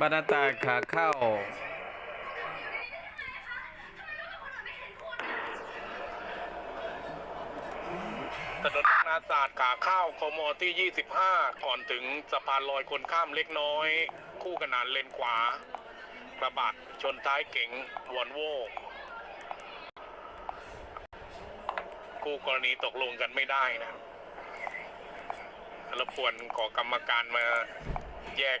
บรรณาตาขาเข้า ถนนนาศาสตร์ขาเข้าคมอที่ 25 ก่อนถึงสะพานลอยคนข้ามเล็กน้อย คู่ขนานเลนขวากระบะชนท้ายเก๋งวอนโวคู่กรณีตกลงกันไม่ได้นะรบกวนขอกรรมการมาแยก